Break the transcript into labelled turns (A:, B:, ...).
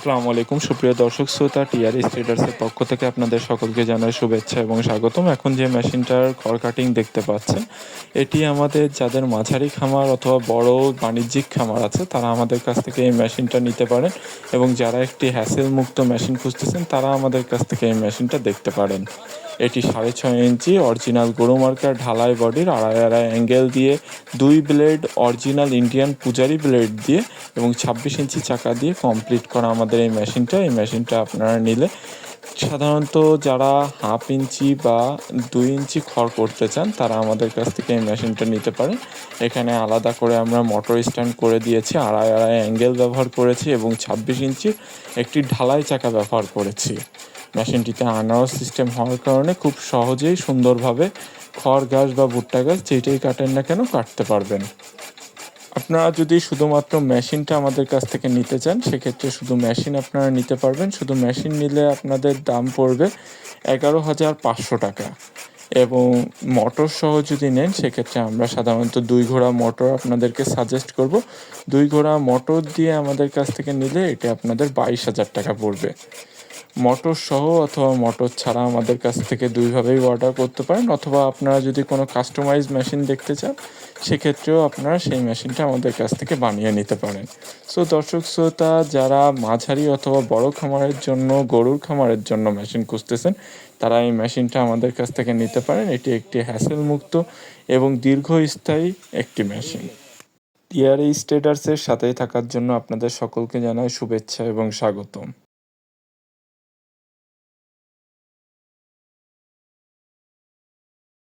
A: আসসালামু আলাইকুম। সুপ্রিয় দর্শক, শ্রোতা টিআরএস ট্রেডার্সের পক্ষ থেকে আপনাদের সকলকে জানাই শুভেচ্ছা এবং স্বাগতম। এখন যে মেশিনটার খড় কাটিং দেখতে পাচ্ছেন, এটি আমাদের যাদের মাঝারি খামার অথবা বড় বাণিজ্যিক খামার আছে, তারা আমাদের কাছ থেকে এই মেশিনটা নিতে পারেন এবং যারা একটি হ্যাসেল মুক্ত মেশিন খুঁজতেছেন, তারা আমাদের কাছ থেকে এই মেশিনটা দেখতে পারেন। এটি সাড়ে ছয় ইঞ্চি অরিজিনাল গরু মার্কার ঢালাই বডির আড়াই আড়াই অ্যাঙ্গেল দিয়ে, দুই blade original Indian Pujari blade দিয়ে এবং ছাব্বিশ ইঞ্চি চাকা দিয়ে কমপ্লিট করা আমাদের এই মেশিনটা এই মেশিনটা আপনারা নিলে সাধারণত যারা হাফ ইঞ্চি বা দুই ইঞ্চি খড় করতে চান, তারা আমাদের কাছ থেকে এই মেশিনটা নিতে পারেন। এখানে আলাদা করে আমরা মোটর স্ট্যান্ড করে দিয়েছি, আড়াই আড়াই অ্যাঙ্গেল ব্যবহার করেছি এবং ছাব্বিশ ইঞ্চি একটি ঢালাই চাকা ব্যবহার করেছি। মেশিনটিতে আনার সিস্টেম হওয়ার কারণে খুব সহজেই সুন্দরভাবে খড় গাছ বা ভুট্টা গাছ যেটাই কাটেন না কেন, কাটতে পারবেন। আপনারা যদি শুধুমাত্র মেশিনটা আমাদের কাছ থেকে নিতে চান, সেক্ষেত্রে শুধু মেশিন আপনারা নিতে পারবেন। শুধু মেশিন নিলে আপনাদের দাম পড়বে এগারো হাজার পাঁচশো টাকা। এবং মোটর সহ যদি নেন, সেক্ষেত্রে আমরা সাধারণত দুই ঘোড়া মোটর আপনাদেরকে সাজেস্ট করব। দুই ঘোড়া মোটর দিয়ে আমাদের কাছ থেকে নিলে এটা আপনাদের বাইশ হাজার টাকা পড়বে। মোটর সহ অথবা মটর ছাড়া আমাদের কাছ থেকে দুইভাবেই অর্ডার করতে পারেন, অথবা আপনারা যদি কোনো কাস্টমাইজ মেশিন দেখতে চান, সেক্ষেত্রেও আপনারা সেই মেশিনটা আমাদের কাছ থেকে বানিয়ে নিতে পারেন। সো দর্শক শ্রোতা, যারা মাঝারি অথবা বড় খামারের জন্য, গরুর খামারের জন্য মেশিন খুঁজতেছেন, তারা এই মেশিনটা আমাদের কাছ থেকে নিতে পারেন। এটি একটি হ্যাসেল মুক্ত এবং দীর্ঘস্থায়ী একটি মেশিন টিআরএ স্টেডার্সের সাথেই থাকার জন্য আপনাদের সকলকে জানাই শুভেচ্ছা এবং স্বাগতম।